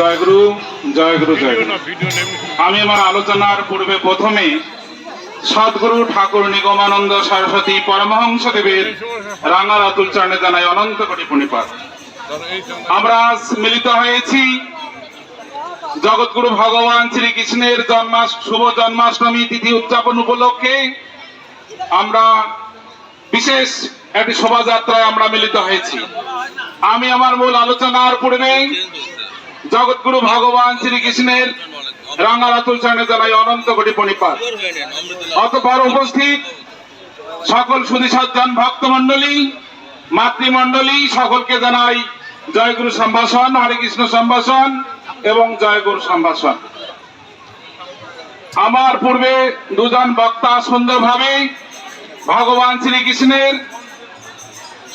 জয় গুরু জয় গুরু জয় গুরু। আমি আমার আলোচনার পূর্বে প্রথমে সদ্গুরু ঠাকুর নিগমানন্দ সরস্বতী পরমহংস দেবের রাঙার অতুল চরণে জানাই অনন্ত কোটি পূর্ণিপাত আমরা মিলিত হয়েছি জগৎগুরু ভগবান শ্রীকৃষ্ণের জন্মা শুভ জন্মাষ্টমী তিথি উদযাপন উপলক্ষে আমরা বিশেষ একটি শোভাযাত্রায় আমরা মিলিত হয়েছি। আমি আমার মূল আলোচনার পূর্বে জগৎগুরু ভগবান শ্রীকৃষ্ণের রাঙারাতুল চরণে জানাই অনন্ত কোটি পণিপাত অতপর উপস্থিত সকল সুধী সজ্জন ভক্তমন্ডলী মাতৃমন্ডলী সকলকে জানাই জয় গুরু সম্ভাষণ, হরে কৃষ্ণ সম্ভাষণ এবং জয় গুরু সম্ভাষণ। আমার পূর্বে দুজন বক্তা সুন্দরভাবে ভগবান শ্রীকৃষ্ণের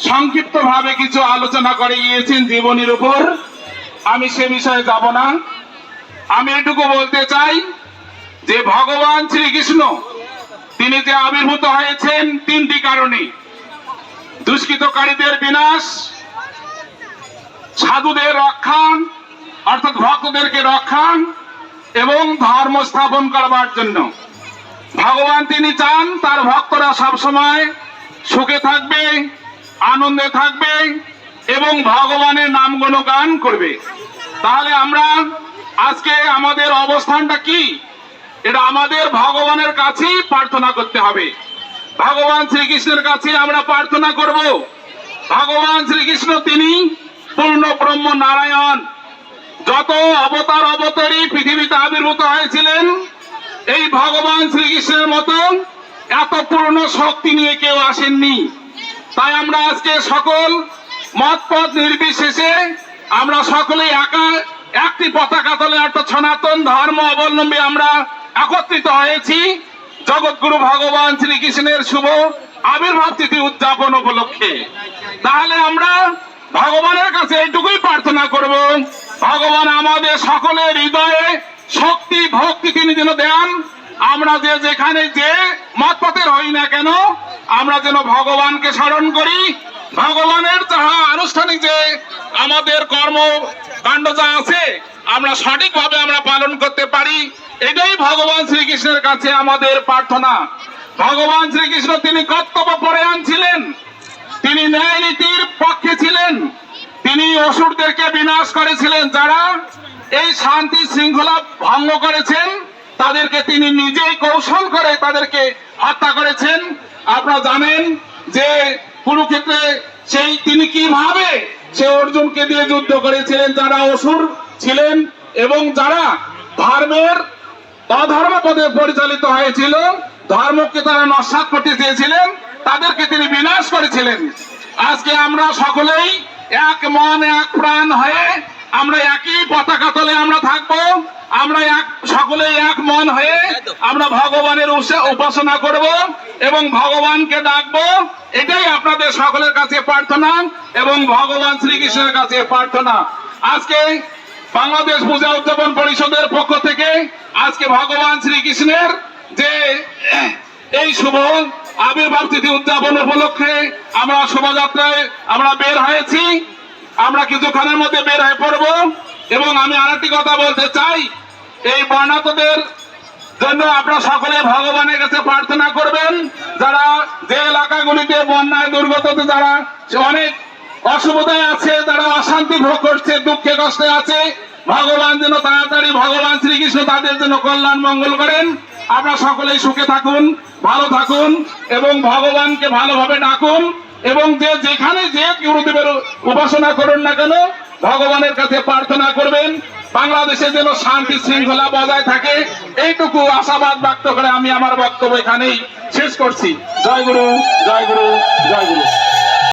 সংক্ষিপ্ত ভাবে কিছু আলোচনা করে গিয়েছেন জীবনীর উপর। আমি সে বিষয়ে যাব না। আমি এটুকু বলতে চাই যে ভগবান শ্রীকৃষ্ণ, তিনি যে আবির্ভূত হয়েছেন তিনটি কারণে। দুষ্কৃতকারীদের বিনাশ, সাধুদের রক্ষা, অর্থাৎ ভক্তদেরকে রক্ষা এবং ধর্ম স্থাপন করবার জন্য। ভগবান তিনি চান তার ভক্তরা সবসময় সুখে থাকবে, আনন্দে থাকবে এবং ভগবানের নাম গুণগান করবে। তাহলে আমরা আজকে আমাদের অবস্থানটা কি? এটা আমাদের ভগবানের কাছেই প্রার্থনা করতে হবে। ভগবান শ্রীকৃষ্ণের কাছে আমরা প্রার্থনা করব। ভগবান শ্রীকৃষ্ণ তিনি পূর্ণ ব্রহ্ম নারায়ণ। যত অবতার অবতারী পৃথিবীতে আবির্ভূত হয়েছিলেন, এই ভগবান শ্রীকৃষ্ণের মতো এত পূর্ণ শক্তি নিয়ে কেউ আসেননি। তাই আমরা আজকে সকল মত পথ নির্বিশেষে আমরা সকলে একা, একটি পতাকা তলে অর্থাৎ সনাতন ধর্ম অবলম্বী আমরা একত্রিত হয়েছি। জগৎগুরু ভগবান শ্রীকৃষ্ণের শুভ আবির্ভাব তিথি উদযাপন উপলক্ষে। তাহলে আমরা ভগবানের কাছে এইটুকুই প্রার্থনা করব। ভগবান আমাদের সকলের হৃদয়ে শক্তি, ভক্তি তিনি যেন দেন। আমরা যে যেখানে যে মত পথের হই না কেন, আমরা যেন ভগবানকে স্মরণ করি ভগবানের যাহা আনুষ্ঠানিক যে আমাদের কর্ম কাণ্ড যা আছে, আমরা সঠিকভাবে আমরা পালন করতে পারি, এটাই ভগবান শ্রীকৃষ্ণের কাছে আমাদের প্রার্থনা। ভগবান শ্রীকৃষ্ণ তিনি কর্তব্য পরায়ণ ছিলেন তিনি ন্যায় নীতির পক্ষে ছিলেন, তিনি অসুরদেরকে বিনাশ করেছিলেন। যারা এই শান্তি শৃঙ্খলা ভঙ্গ করেছেন, তাদেরকে তিনি নিজেই কৌশল করে তাদেরকে হত্যা করেছেন। আপনারা জানেন যে কুরুক্ষেত্রে সেই তিনি কীভাবে সে অর্জুনকে দিয়ে যুদ্ধ করেছিলেন? যারা অসুর ছিলেন এবং যারা ধর্মের অধর্ম পদে পরিচালিত হয়েছিল, ধর্মকে তারা নস্বাত করতে চেয়েছিলেন, তাদেরকে তিনি বিনাশ করেছিলেন। আজকে আমরা সকলেই এক মন, এক প্রাণ হয়ে আমরা একই পতাকা তলে আমরা থাকব। আমরা এক সকলে এক মন হয়ে আমরা ভগবানের উপাসনা করব এবং ভগবানকে ডাকবো। এটাই আপনাদের সকলের কাছে প্রার্থনা এবং ভগবান শ্রীকৃষ্ণের কাছে প্রার্থনা। আজকে বাংলাদেশ পূজা উদযাপন পরিষদের পক্ষ থেকে আজকে ভগবান শ্রীকৃষ্ণের যে এই শুভ আবির্ভাব তিথি উদযাপন উপলক্ষে আমরা শোভাযাত্রায় আমরা বের হয়েছি। আমরা কিছুক্ষণের মধ্যে বের হয়ে পড়ব এবং আমি আরেকটি কথা বলতে চাই। এই বর্ণাতদের জন্য আপনারা সকলে ভগবানের কাছে প্রার্থনা করবেন। যারা যে এলাকাগুলিতে বন্যায় দুর্গততে যারা অনেক অসুবিধায় আছে তারা অশান্তি ভোগ করছে, দুঃখে কষ্টে আছে, ভগবান যেন তাড়াতাড়ি ভগবান শ্রীকৃষ্ণ তাদের জন্য কল্যাণ মঙ্গল করেন। আপনারা সকলেই সুখে থাকুন, ভালো থাকুন, এবং ভগবানকে ভালোভাবে ডাকুন, এবং যে যেখানে যে গুরুদেবের উপাসনা করুন না কেন, ভগবানের কাছে প্রার্থনা করবেন। বাংলাদেশে যেন শান্তি শৃঙ্খলা বজায় থাকে, এইটুকু আশাবাদ ব্যক্ত করে আমি আমার বক্তব্য এখানেই শেষ করছি। জয় গুরু জয় গুরু জয় গুরু।